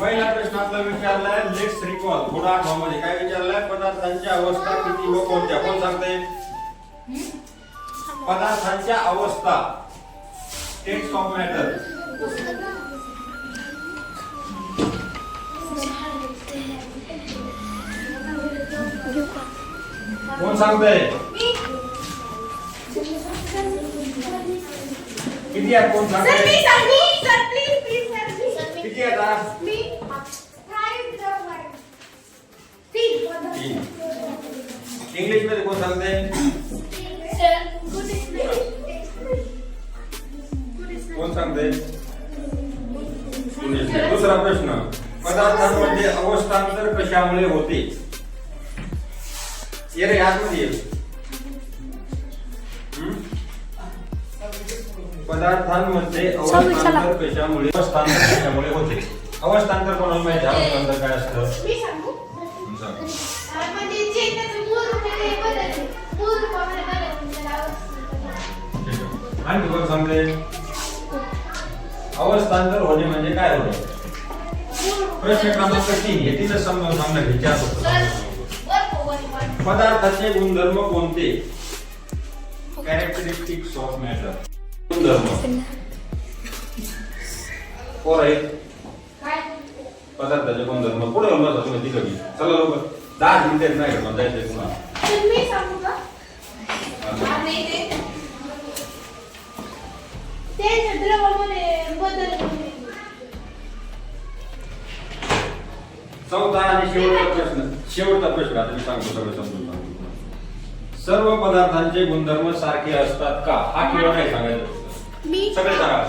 पहिला प्रश्न आपला विचारलाय लेट्स रिकॉल थोडा आठवमध्ये काय विचारलाय? पदार्थांच्या अवस्था किती व कोणत्या? कोण सांगते? पदार्थांच्या अवस्था. स्टेट्स ऑफ मॅटर कोण सांगतंय किती आहेत कोण सांगतंय किती आहेत आज? तीन। इंग्लिश मध्ये कोण सांगतंय कोण सांगते दुसरा प्रश्न। पदार्थांमध्ये अवस्थांतर कशामुळे होते? ये रे आतमध्ये ये. पदार्थांमध्ये अवस्थांतर कशामुळे अवस्थांतर कशामुळे होते अवस्थांतर कोणाला माहिती आहे? अवस्थांतर काय असतं सांग. आणखी कोण सांगते अवस्थांतर होणे म्हणजे काय होणे प्रश्न क्रमांक तीन हे समजावून सांगणं घ्यायचे असं पदार्थाचे गुणधर्म कोणते? कॅरेक्टरिस्टिक्स ऑफ मॅटर गुणधर्म. पोर आहेत. पदार्थाचे गुणधर्म. पुढे येऊन बसा तुम्ही तिकडे. चला लोक दहा मिनिटे नाही घेऊन मला जायचंय तुम्हाला. चौथा आणि शेवटचा प्रश्न. शेवटचा प्रश्न आता मी सांगतो सगळं समजून सांगतो. सर्व पदार्थांचे गुणधर्म सारखे असतात का? हा किंवा नाही सांगायचं? सगळे सांगा.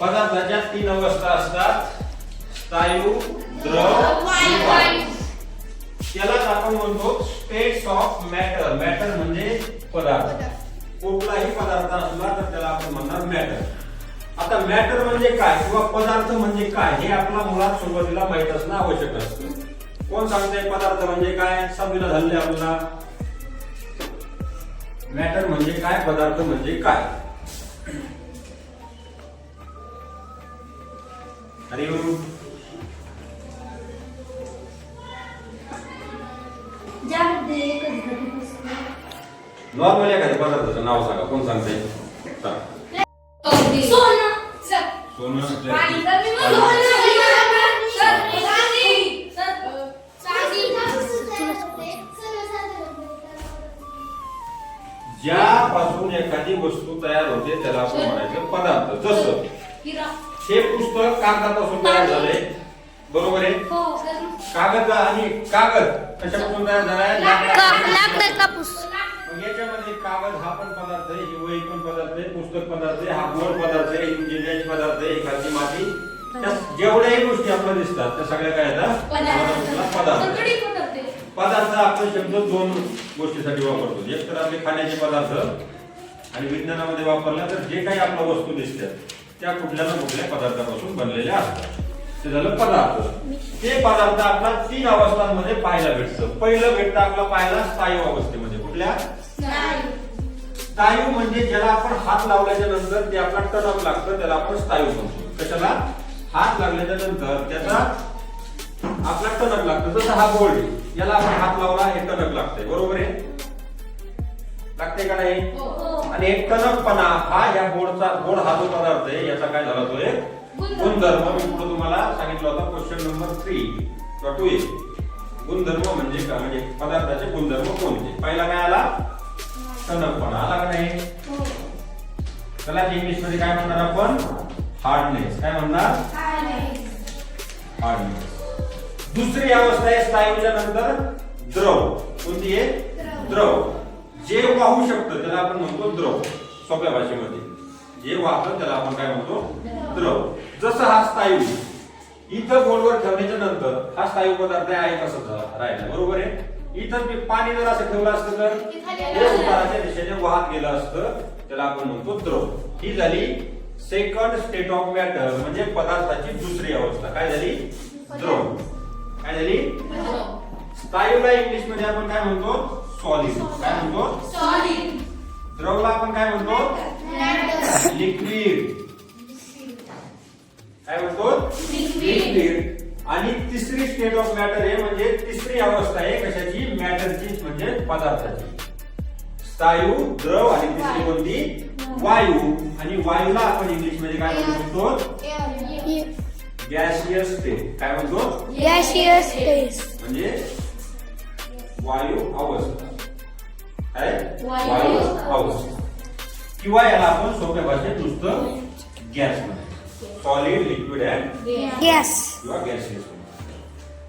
पदार्थाच्या तीन अवस्था असतात. स्थायू द्रव त्यालाच आपण म्हणतो स्टेट्स ऑफ मॅटर मॅटर म्हणजे पदार्थ. कुठलाही पदार्थ असला तर त्याला आपण म्हणणार मॅटर आता मॅटर म्हणजे काय किंवा पदार्थ म्हणजे काय हे आपला मुळात सुरुवातीला माहीत असणं आवश्यक असतं. कोण सांगते पदार्थ म्हणजे काय? समजून झाले आपल्याला मॅटर म्हणजे काय? पदार्थ म्हणजे काय? हरिओम. नॉर्मल एखाद्या पदार्थाचं नाव सांगा कोण सांगते सांग. सोनं ज्यापासून एखादी वस्तू तयार होते त्याला आपण म्हणायचं पदार्थ. जसं हे पुस्तक कागदापासून तयार झालंय. बरोबर आहे? कागद आणि कागद कशापासून तयार झालाय? याच्यामध्ये कागद हा पण पदार्थ आहे ही वही पण पदार्थ आहे पुस्तक पदार्थ आहे हा गोड पदार्थ आहे जिन्याची पदार्थ आहे एखादी माती. त्या जेवढ्याही गोष्टी आपल्याला दिसतात त्या सगळ्या काय येतात पदार्थ. पदार्थ. आपण शब्द दोन गोष्टीसाठी वापरतो. एक तर आपले खाण्याचे पदार्थ आणि विज्ञानामध्ये वापरला तर जे काही आपल्या वस्तू दिसतात त्या कुठल्या ना कुठल्या पदार्थापासून बनलेल्या असतात. ते झालं पदार्थ. ते पदार्थ आपला तीन अवस्थांमध्ये पाहायला भेटतं. पहिलं भेटतं आपला पाहायला स्थायू अवस्थेमध्ये. कुठल्या? स्थायू म्हणजे ज्याला आपण हात लावल्याच्या नंतर ते आपला टणक लागतं त्याला आपण स्थायू म्हणतो. कशाला? हात लागल्याच्या नंतर त्याचा आपला टणक लागतं. जसं हा बोल्ड. याला आपण हात लावला हे टणक लागतंय. बरोबर आहे? लागते का नाही? आणि एक टणकपणा हा या बोर्डचा बोर्ड हा जो पदार्थ आहे याचा काय झाला तो एक गुणधर्म. मी पुढे तुम्हाला सांगितलं होता क्वेश्चन नंबर थ्री किंवा टू गुणधर्म म्हणजे काय? म्हणजे पदार्थाचे गुणधर्म कोणते? पहिला काय आला? टणकपणा आला का नाही? त्याला इंग्लिशमध्ये काय म्हणणार आपण? हार्डनेस काय म्हणणार? हार्डनेस दुसरी अवस्था आहे स्थायूच्या नंतर द्रव. कोणती आहे? द्रव. जे वाहू शकतं त्याला आपण म्हणतो द्रव. सोप्या भाषेमध्ये. जे वाहतं त्याला आपण काय म्हणतो? द्रव. जसं हा स्थायू इथं गोलवर ठेवण्याच्या नंतर हा स्थायू पदार्थ आहे कसं राहिला. बरोबर आहे? इथं मी पाणी जर असं ठेवलं असतं तर उताराच्या दिशेने वाहत गेलं असतं. त्याला आपण म्हणतो द्रव. ही झाली सेकंड स्टेट ऑफ मॅटर म्हणजे पदार्थाची दुसरी अवस्था. काय झाली? द्रव. काय झाली? स्थायूला इंग्लिशमध्ये आपण काय म्हणतो? सॉलिड काय म्हणतो? द्रवला आपण काय म्हणतो? लिक्विड काय म्हणतो? लिक्विड आणि तिसरी स्टेट ऑफ मॅटर आहे म्हणजे तिसरी अवस्था आहे कशाची? मॅटरची म्हणजे पदार्थाची. स्थायू द्रव आणि तिसरी कोणती? वायू. आणि वायूला आपण इंग्लिशमध्ये काय म्हणतो गॅसियस स्टेट काय म्हणतो? गॅशियस स्पेस म्हणजे वायू अवस्था. काय? वायू अवस्था. किंवा याला आपण सोप्या भाषेत नुसतं गॅस म्हणायचं सॉलिड लिक्विड अँड गॅस किंवा गॅसियस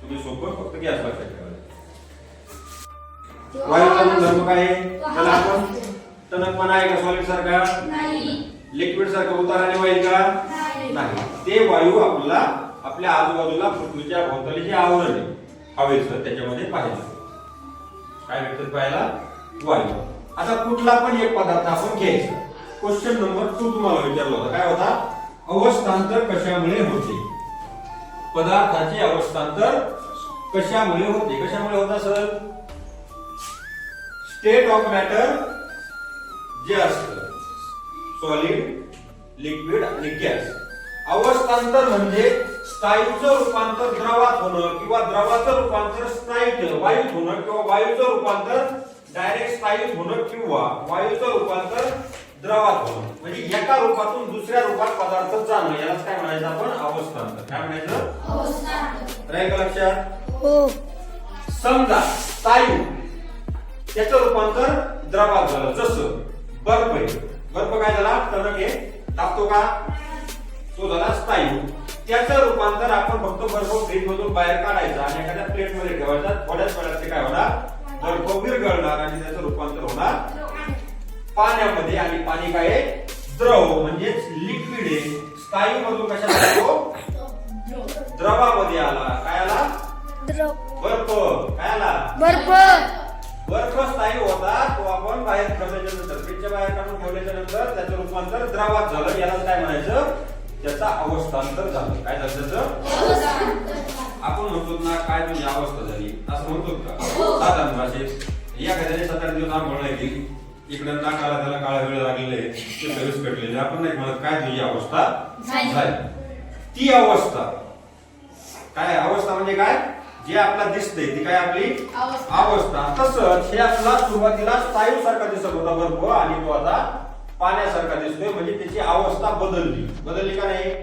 तुम्ही सोपं फक्त गॅस लक्षात ठेवायचं वायूचा गुणधर्म काय आहे? त्याला आपण टणकपणा आहे का सॉलिड सारखा? लिक्विड सारखं उताराने वाईल का? नाही. ते वायू आपल्याला आपल्या आजूबाजूला पृथ्वीच्या भोवताली जे आवरण आहे. हवेचं त्याच्यामध्ये पाहिजे. काय भेटत पाहायला? वायू. आता कुठला पण एक पदार्थ आपण घ्यायचा. क्वेश्चन नंबर टू तुम्हाला विचारला होता. काय होता? अवस्थांतर कशामुळे होते? पदार्थाचे अवस्थांतर कशामुळे होते? कशामुळे होता सर स्टेट ऑफ मॅटर जे असतं सॉलिड लिक्विड आणि गॅस अवस्थांतर म्हणजे स्थायूचं रूपांतर द्रवात होणं किंवा द्रवाचं रूपांतर स्थायीत वायूत होणं किंवा वायूचं रूपांतर डायरेक्ट स्थायीत होणं किंवा वायूचं रूपांतर द्रवात होणं. म्हणजे एका रूपातून दुसऱ्या रूपात पदार्थ जाणं यालाच काय म्हणायचं आपण? अवस्थांतर. काय म्हणायचं? राहील का लक्षात? हो. समजा स्थायू त्याचं रूपांतर द्रवात झालं जसं बर्फ आहे बर्फ काय झाला? टणक आहे टाकतो का? तो झाला स्थायू. त्याचं रूपांतर आपण फक्त बर्फ फ्रीज मधून बाहेर काढायचा आणि एखाद्या प्लेटमध्ये ठेवायचा. थोड्याच वेळात ते काय होणार? बर्फ विरघळणार आणि त्याचं रूपांतर होणार पाण्यामध्ये आणि पाणी काय आहे? द्रव म्हणजेच लिक्विड आहे. स्थायू मधून तो द्रवामध्ये आला. काय आला? बर्फ. काय आला? बर्फ. बर्फ स्थायी होता. तो आपण बाहेर ठेवल्याच्या नंतर फ्रीजच्या बाहेर काढून ठेवल्याच्या नंतर त्याचं रूपांतर द्रवात झालं. याला काय म्हणायचं? त्याचा अवस्थांतर झालं. काय झालं त्याचं? आपण म्हणतो ना काय तुझी अवस्था झाली? असं म्हणतो का? साधारण भाषेत एखाद्याने सात आठ दिवस आंघोळ नाही केली. इकडे नाकाला त्याला काळा वेळ लागलेले ते सर्विस पेटलेले आपण नाही म्हणत काय तुझी अवस्था. झाली? ती अवस्था. काय अवस्था म्हणजे काय? जे आपल्याला दिसतंय ती काय आपली? अवस्था. तसंच हे आपला सुरुवातीला स्थायू सारखा दिसत होता बर्फ आणि तो आता पाण्यासारखा दिसतोय म्हणजे त्याची अवस्था बदलली. बदलली का नाही?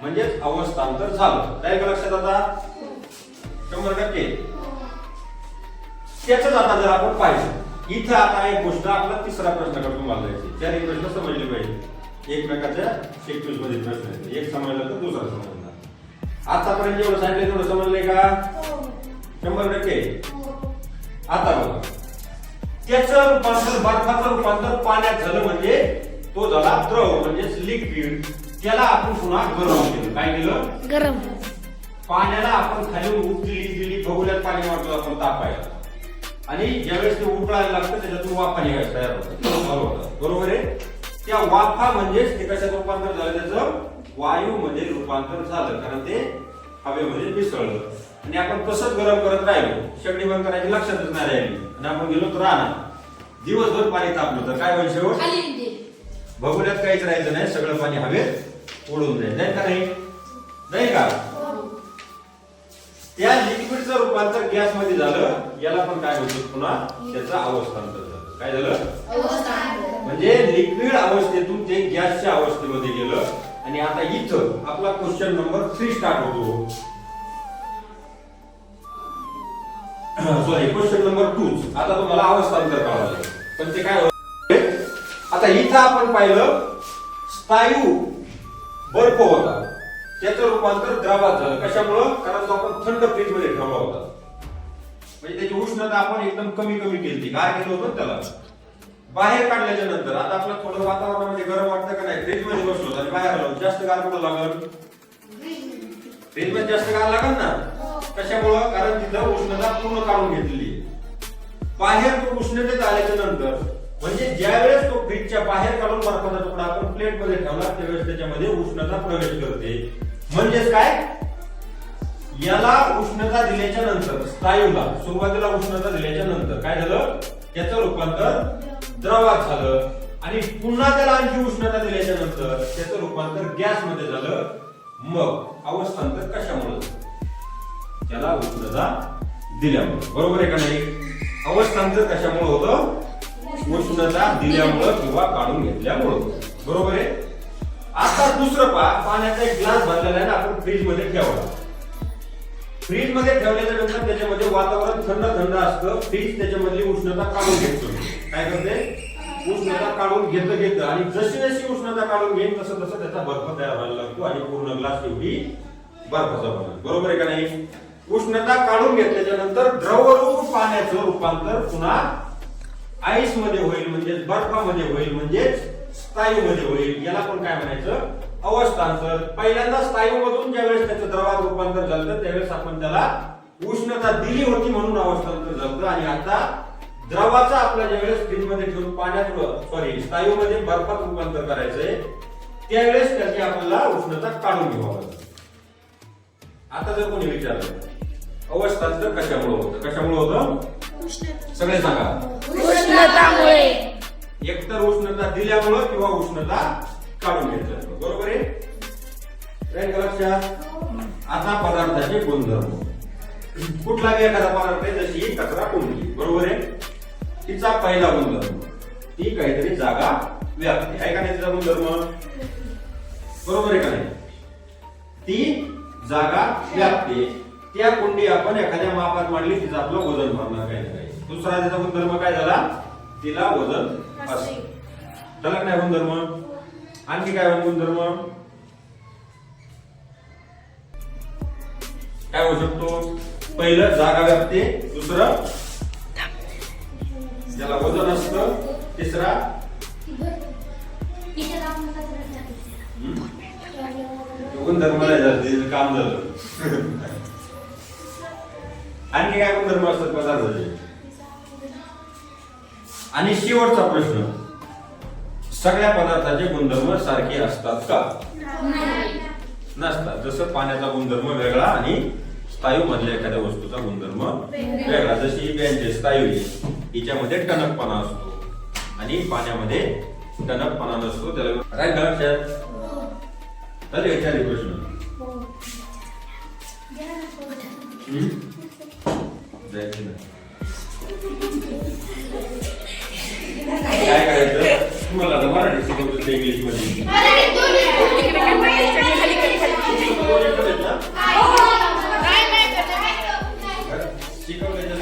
म्हणजेच अवस्थांतर झालं. काय का लक्षात आता? शंभर टक्के. त्याच आता जर आपण पाहिजे इथं आता एक गोष्ट आपला तिसरा प्रश्न करतो मला द्यायची चार प्रश्न समजले पाहिजे. एकमेकाच्या शेक्यूजमध्ये प्रश्न एक समजला तर दुसरा समजला. आतापर्यंत जेवढं सांगितलं तेवढं समजलंय का? शंभर टक्के. आता बघा. त्याचं रूपांतर बर्फाचं रूपांतर पाण्यात झालं म्हणजे तो झाला द्रव म्हणजेच लिक्विड त्याला आपण पुन्हा गरम केलं. काय केलं? गरम. पाण्याला आपण खाली उप दिली बघुल्यात पाणी वाटतो आपण तापायला. आणि ज्यावेळेस ते उकळायला लागतं त्याच्यातून वाफा निघायला तयार होतात. बरोबर आहे? त्या वाफा म्हणजेच ते कशात रूपांतर झालं? त्याचं वायूमध्ये रूपांतर झालं कारण ते हवेमध्ये मिसळलं. आणि आपण तसंच गरम करत राहिलो शेगडी बंद करायची लक्षातच नाही राहिली. आणि आपण गेलो तर राहणार. दिवसभर पाणी तापलं तर काय होईल शेवट? काहीच राहायचं नाही सगळं पाणी हवेत उडून जाईल. नाही का नाही? नाही का? त्या लिक्विडचं रूपांतर गॅसमध्ये झालं याला पण काय होतं पुन्हा? त्याचं अवस्थांतर झालं. काय झालं? म्हणजे लिक्विड अवस्थेतून ते गॅसच्या अवस्थेमध्ये गेलं. आणि आता इथं आपला क्वेश्चन नंबर थ्री स्टार्ट होतो. सॉरी क्वेश्चन नंबर टू आता तुम्हाला अवस्थांतर करावं लागेल पण ते काय आता इथं आपण पाहिलं स्थायू बर्फ होता. त्याचं रूपांतर द्रवात झालं. कशामुळं? कारण तो आपण थंड फ्रीजमध्ये ठेवला होता. म्हणजे त्याची उष्णता आपण एकदम कमी कमी केली गार केलं होतं ना त्याला? बाहेर काढल्याच्या नंतर आता आपलं थोडं वातावरणामध्ये गरम वाटतं का नाही फ्रीजमध्ये बसलो आणि बाहेर आलो जास्त गार कुठं लागल? फ्रीजमध्ये जास्त गार लागल ना? कशामुळं? कारण तिथं उष्णता पूर्ण काढून घेतलेली आहे. बाहेर तो उष्णतेत आल्याच्यानंतर म्हणजे ज्यावेळेस तो फ्रीजच्या बाहेर काढून बर्फाचा तुकडा आपण प्लेटमध्ये ठेवला त्यावेळेस त्याच्यामध्ये उष्णता प्रवेश करते. म्हणजेच काय? याला उष्णता दिल्याच्या नंतर स्नायूला सुरुवातीला उष्णता दिल्याच्या नंतर काय झालं? त्याचं रूपांतर द्रवात झालं आणि पुन्हा त्याला आणखी उष्णता दिल्याच्या नंतर त्याचं रूपांतर गॅसमध्ये झालं. मग अवस्थांतर कशामुळे त्याला उष्णता दिल्यामुळे. बरोबर आहे का नाही? अवस्थांतर कशामुळे होतं? उष्णता दिल्यामुळं किंवा काढून घेतल्यामुळं. बरोबर आहे? आता दुसरं पा पाण्याचा एक ग्लास भरलेला आहे ना आपण फ्रीजमध्ये ठेवला फ्रीजमध्ये ठेवल्याच्या नंतर त्याच्यामध्ये वातावरण थंड थंड असतं. फ्रीज त्याच्यामधली उष्णता काढून घेतो काय करते? उष्णता काढून घेत घेत. आणि जशी जशी उष्णता काढून घेईन तसं तसं त्याचा बर्फ तयार व्हायला लागतो आणि पूर्ण ग्लास एवढी बर्फाचा बनतो. बरोबर आहे का नाही? उष्णता काढून घेतल्याच्या नंतर द्रवरूप पाण्याचं रूपांतर पुन्हा आईसमध्ये होईल म्हणजे बर्फामध्ये होईल म्हणजेच स्थायू मध्ये होईल. याला पण काय म्हणायचं? अवस्थांतर. पहिल्यांदा स्थायू मधून ज्यावेळेस त्याचं द्रवात रूपांतर झालं त्यावेळेस आपण त्याला उष्णता दिली होती म्हणून अवस्थांतर झालं. आणि आता द्रवाचा आपल्या ज्यावेळेस फ्रीजमध्ये ठेवून पाण्यात सॉरी स्थायू मध्ये बर्फात रूपांतर करायचंय त्यावेळेस त्याची आपल्याला उष्णता काढून घ्यावं आता जर कोणी विचारलं अवस्थांतर कशामुळे होतं? कशामुळे होतं? सगळे सांगा. उष्णतामुळे. एकतर उष्णता दिल्यामुळं किंवा उष्णता काढून घेतल्यामुळं. बरोबर आहे? लक्षात आता पदार्थाचे गुणधर्म. कुठला बी एखादा पदार्थ आहे जशी कचरा कोणती? बरोबर आहे? तिचा पहिला गुणधर्म. ती काहीतरी जागा व्यापते. आहे का नाही तिचा गुणधर्म? बरोबर आहे का नाही? ती जागा व्यापते. त्या कुंडी आपण एखाद्या मापात मांडली तिचं आपलं वजन भरणार काही ना काही. दुसरा त्याचा गुणधर्म काय झाला? तिला वजन त्याला काय गुणधर्म? आणखी काय गुणधर्म? काय होऊ शकतो? पहिलं जागा व्यापते दुसरं त्याला वजन असतं तिसरा? गुणधर्म नाही झालं काम झालं. आणखी काय गुणधर्म असतात पदार्थाचे आणि शेवटचा प्रश्न. सगळ्या पदार्थाचे गुणधर्म सारखे असतात का? नसतात. जसं पाण्याचा गुणधर्म वेगळा आणि स्थायू मधल्या एखाद्या वस्तूचा गुणधर्म वेगळा. जशी ही बेंच स्थायू आहे. हिच्यामध्ये टणकपणा असतो. आणि पाण्यामध्ये टणकपणा नसतो. त्याला राईट लक्षात? तर याच्या प्रश्न. काय करायचं? तुम्हाला मराठी शिकवतो इंग्लिशमध्ये शिकवलं